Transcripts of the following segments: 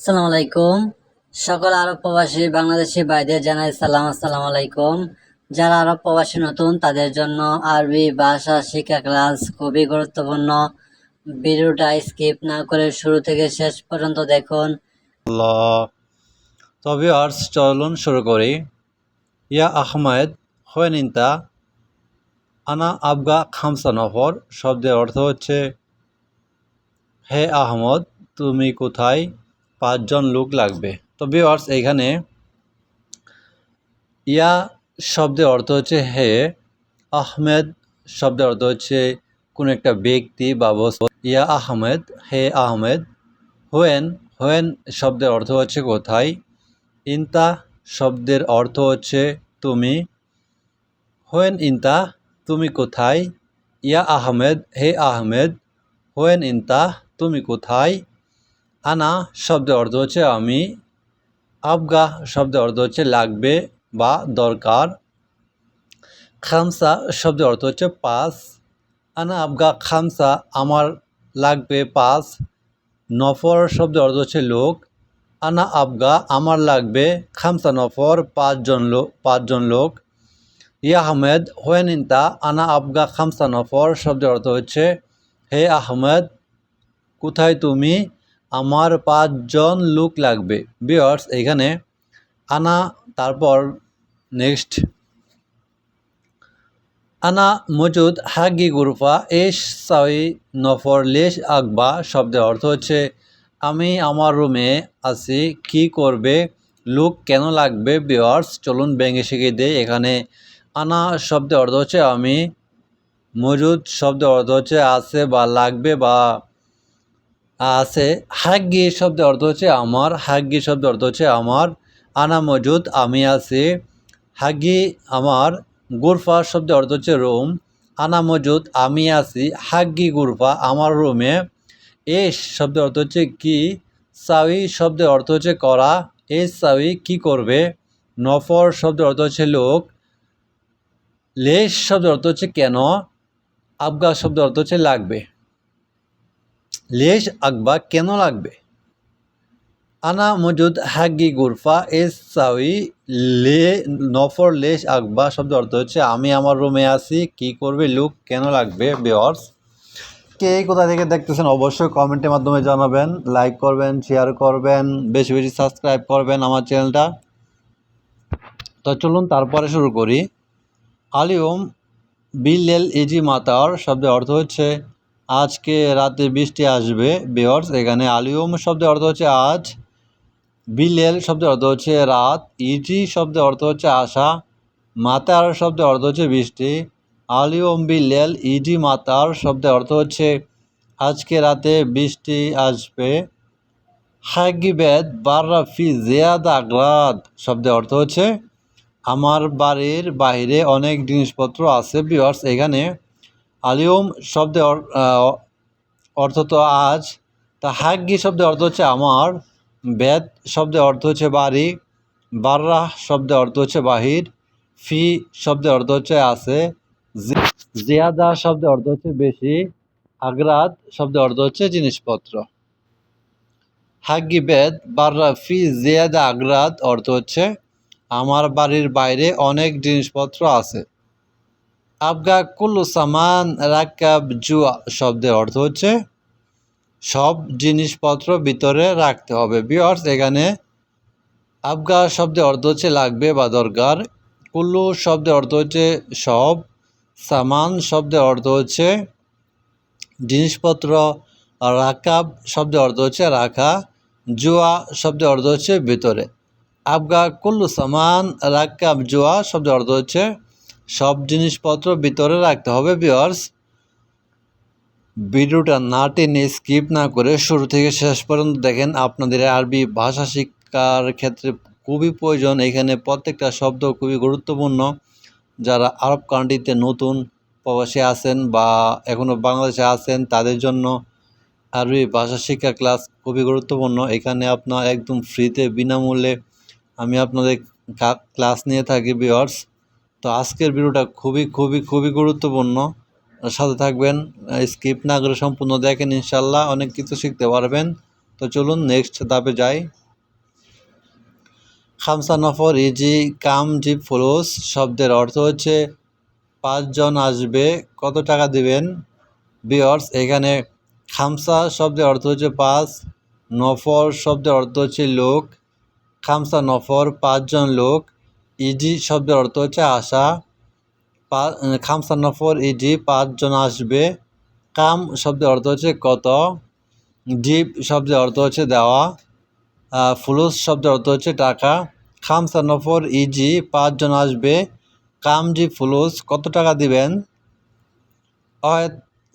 আসসালামু আলাইকুম। সকল আরব প্রবাসী, বাংলাদেশি ভাইদের জানাই সালাম, আসসালামু আলাইকুম। যারা আরব প্রবাসী নতুন, তাদের জন্য আরবি ভাষা শিক্ষা ক্লাস খুবই গুরুত্বপূর্ণ। ভিডিওটা স্কিপ না করে শুরু থেকে শেষ পর্যন্ত দেখুন। তবে আর চলুন শুরু করি। ইয়া আহমেদ হোয়েন ইন্তা আনা আবগা খামসা নফর শব্দের অর্থ হচ্ছে, হে আহমদ, তুমি কোথায়? পাঁচজন লোক লাগবে। তো ভিওয়ার্স এখানে ইয়া শব্দের অর্থ হচ্ছে হে, আহমেদ শব্দের অর্থ হচ্ছে কোনো একটা ব্যক্তি বা বস্তু। ইয়া আহমেদ, হে আহমেদ, হোয়েন হোয়েন শব্দের অর্থ হচ্ছে কোথায়? ইন্তা শব্দের অর্থ হচ্ছে তুমি। হোয়েন ইন্তা, তুমি কোথায়? ইয়া আহমেদ, হে আহমেদ, হোয়েন ইন্তা, তুমি কোথায়? আনা শব্দের অর্থ হচ্ছে আমি, আবগা শব্দের অর্থ হচ্ছে লাগবে বা দরকার। খামসা শব্দের অর্থ হচ্ছে পাঁচ আনা আবগা খামসা আমার লাগবে পাঁচ নফর শব্দের অর্থ হচ্ছে লোক। আনা আবগা আমার লাগবে খামসা নফর পাঁচজন লোক পাঁচজন লোক। ইয়া আহমেদ, হোয়েন ইন্তা, আনা আবগা খামসা নফর শব্দের অর্থ হচ্ছে, হে আহমেদ, কোথায় তুমি? আমার পাঁচজন লোক লাগবে। বিয়ার্স এখানে আনা, তারপর নেক্সট আনা মজুদ, হাগি গুরফা, এস সাই নফর, লেশ আকবা, শব্দের অর্থ হচ্ছে, আমি আমার রুমে আছি, কি করবে, লোক কেন লাগবে বিয়ার্স চলুন ব্যাঙ্গে শিখিয়ে দেয় এখানে আনা শব্দের অর্থ হচ্ছে, আমি মজুদ, শব্দের অর্থ হচ্ছে, আছে বা লাগবে বা আছে, হাগ্গি শব্দের অর্থ হচ্ছে আমার, হাগ্গি শব্দের অর্থ হচ্ছে আমার, আনা মজুদ, আমি আছি। হাগ্গি আমার, গুরফা শব্দের অর্থ হচ্ছে রুম। আনা মজুদ, আমি আছি। হাগ্গি গুরফা, আমার রুমে। এস শব্দের অর্থ হচ্ছে কি? সাউই শব্দের অর্থ হচ্ছে করা। এস সাউই কি করবে? নফর শব্দের অর্থ হচ্ছে লোক। লেশ শব্দের অর্থ হচ্ছে কেন? আবগা শব্দের অর্থ হচ্ছে লাগবে। লেশ আকবা কেন লাগবে? আনা মজুদ হাগি গুরফা এস সাউই লে, নফর লেশ আকবা শব্দ অর্থ হচ্ছে, আমি আমার রুমে আছি, কি করবে লুক, কেন লাগবে বেওয়ার্স কে কোথা থেকে দেখতেছেন, অবশ্যই কমেন্টের মাধ্যমে জানাবেন লাইক করবেন শেয়ার করবেন, বেশি বেশি সাবস্ক্রাইব করবেন আমার চ্যানেলটা। তো চলুন তারপরে শুরু করি। আলিওম আলিউম বিলেল ইজি মাতার শব্দের অর্থ হচ্ছে আজকে রাতে বৃষ্টি আসবে বেয়র্স এখানে আলিউম শব্দের অর্থ হচ্ছে আজ, বিলেল শব্দের অর্থ হচ্ছে রাত, ইজি শব্দের অর্থ হচ্ছে আশা, মাতার শব্দের অর্থ হচ্ছে বৃষ্টি, আলিউম, বিলেল, ইজি, মাতার শব্দের অর্থ হচ্ছে আজকে রাতে বৃষ্টি আসবে। হাগিবেদ, বাররা ফি জিয়াদ আগ্রাদ শব্দের অর্থ হচ্ছে, আমার বাড়ির বাইরে অনেক জিনিসপত্র আছে বিয়ার্স এখানে আলিউম শব্দে অর- অর্থ তো আজ। তা হাগ্গি শব্দের অর্থ হচ্ছে আমার। বেদ শব্দের অর্থ হচ্ছে বাড়ি। বাররা শব্দে অর্থ হচ্ছে বাহির। ফি শব্দের অর্থ হচ্ছে আছে। জিয়াদা শব্দের অর্থ হচ্ছে বেশি। আগ্রাদ শব্দের অর্থ হচ্ছে জিনিসপত্র। হাগ্গি বেদ, বাররা, ফি, জিয়াদা, আগ্রাদ অর্থ হচ্ছে আমার বাড়ির বাইরে অনেক জিনিসপত্র আছে। আবগা কুল্লু সামান রাকাব জুয়া শব্দের অর্থ হচ্ছে সব জিনিসপত্র ভিতরে রাখতে হবে। বিয়ার্স এখানে আবগা শব্দের অর্থ হচ্ছে লাগবে বা দরকার। কুল্লু শব্দের অর্থ হচ্ছে সব। সামান শব্দের অর্থ হচ্ছে জিনিসপত্র। রাকাব শব্দের অর্থ হচ্ছে রাখা। জুয়া শব্দের অর্থ হচ্ছে ভিতরে। আবগা কুল্লু সামান রাকাব জুয়া শব্দের অর্থ হচ্ছে সব জিনিসপত্র ভিতরে রাখতে হবে বিয়ার্স ভিডিওটা না টেনে স্কিপ না করে শুরু থেকে শেষ পর্যন্ত দেখেন আপনাদের আরবি ভাষা শিক্ষার ক্ষেত্রে খুবই প্রয়োজন। এখানে প্রত্যেকটা শব্দ খুবই গুরুত্বপূর্ণ। যারা আরব কান্ট্রিতে নতুন প্রবাসী আছেন বা এখনও বাংলাদেশে আছেন, তাদের জন্য আরবি ভাষা শিক্ষা ক্লাস খুবই গুরুত্বপূর্ণ। এখানে আপনার একদম ফ্রিতে বিনামূল্যে আমি আপনাদের ক্লাস নিয়ে থাকি বিয়ার্স তো আজকের ভিডিওটা খুবই খুবই খুবই গুরুত্বপূর্ণ। সাথে থাকবেন স্কিপ না করে সম্পূর্ণ দেখেন ইনশাল্লাহ অনেক কিছু শিখতে পারবেন। তো চলুন নেক্সট ধাপে যাই। খামসা নফর ইজি কাম জি ফুলুস শব্দের অর্থ হচ্ছে পাঁচজন আসবে, কত টাকা দিবেন? বিয়ার্স এখানে খামসা শব্দের অর্থ হচ্ছে পাঁচ, নফর শব্দের অর্থ হচ্ছে লোক। খামসা নফর, পাঁচজন লোক। ইজি শব্দের অর্থ হচ্ছে আশা। পা- খামসা নফর ইজি পাঁচজন আসবে। কাম শব্দের অর্থ হচ্ছে কত। জিপ শব্দের অর্থ হচ্ছে দেওয়া। ফুলুস শব্দের অর্থ হচ্ছে টাকা। খামসা নফর ইজি পাঁচজন আসবে। কামজি ফুলুস, কত টাকা দিবেন?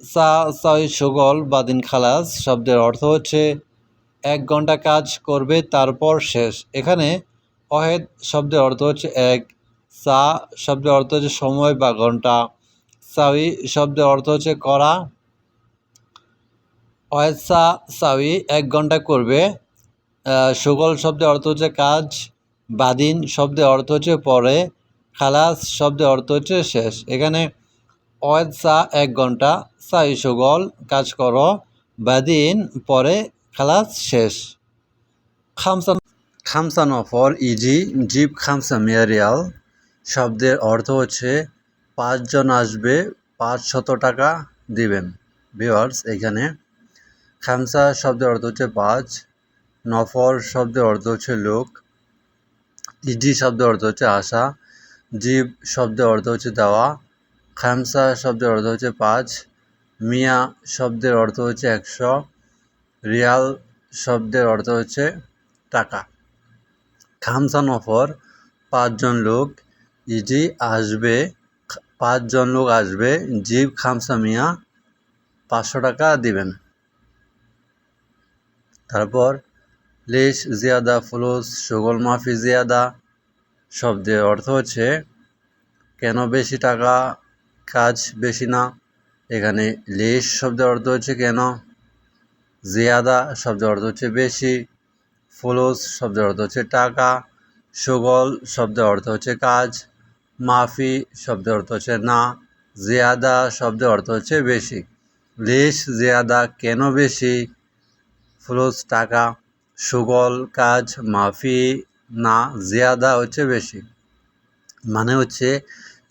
সা সুগল বাদিন খালাস শব্দের অর্থ হচ্ছে এক ঘণ্টা কাজ করবে, তারপর শেষ। এখানে অহেদ শব্দের অর্থ হচ্ছে এক, সা শব্দের অর্থ হচ্ছে সময় বা ঘণ্টা সাউই শব্দের অর্থ হচ্ছে করা, অহেদ সা সাউই এক ঘণ্টা করবে সুগল শব্দের অর্থ হচ্ছে কাজ, বাদিন শব্দের অর্থ হচ্ছে পরে, খালাস শব্দের অর্থ হচ্ছে শেষ। এখানে অয়েদ সা এক ঘণ্টা সাই সুগল, কাজ করো, বাদিন পরে, খালাস শেষ। খামসা খামসা নফর ইজি জিপ খামসা মেয়ারিয়াল। শব্দের অর্থ হচ্ছে পাঁচজন আসবে পাঁচ শত টাকা দিবেন। ভিওয়ার্স এখানে খামসা শব্দের অর্থ হচ্ছে পাঁচ নফর শব্দের অর্থ হচ্ছে লোক। ইজি শব্দের অর্থ হচ্ছে আশা, জীব শব্দের অর্থ হচ্ছে দেওয়া। খামসা শব্দের অর্থ হচ্ছে পাঁচ, মিয়া শব্দের অর্থ হচ্ছে একশো, রিয়াল শব্দের অর্থ হচ্ছে টাকা। খামসা নফর পাঁচজন লোক ইজি আসবে, পাঁচজন লোক আসবে, জীব খামসা মিয়া পাঁচশো টাকা দিবেন। তারপর, লেশ জিয়াদা, ফুলুস, সুগল মাফি জিয়াদা শব্দের অর্থ হচ্ছে, কেন বেশি টাকা, কাজ বেশি না? এখানে লেশ শব্দের অর্থ হচ্ছে কেন? জিয়াদা শব্দের অর্থ হচ্ছে বেশি। ফুলুস শব্দের অর্থ হচ্ছে টাকা, সুগল শব্দের অর্থ হচ্ছে কাজ, মাফি শব্দের অর্থ হচ্ছে না, জিয়াদা শব্দের অর্থ হচ্ছে বেশি। লেশ জিয়াদা কেন বেশি? ফ্লোস, টাকা, সুগল, কাজ, মাফি, না, জিয়াদা হচ্ছে বেশি। মানে হচ্ছে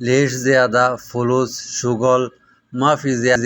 লেশ জিয়াদা, ফুলুস, সুগল, মাফি, জিয়া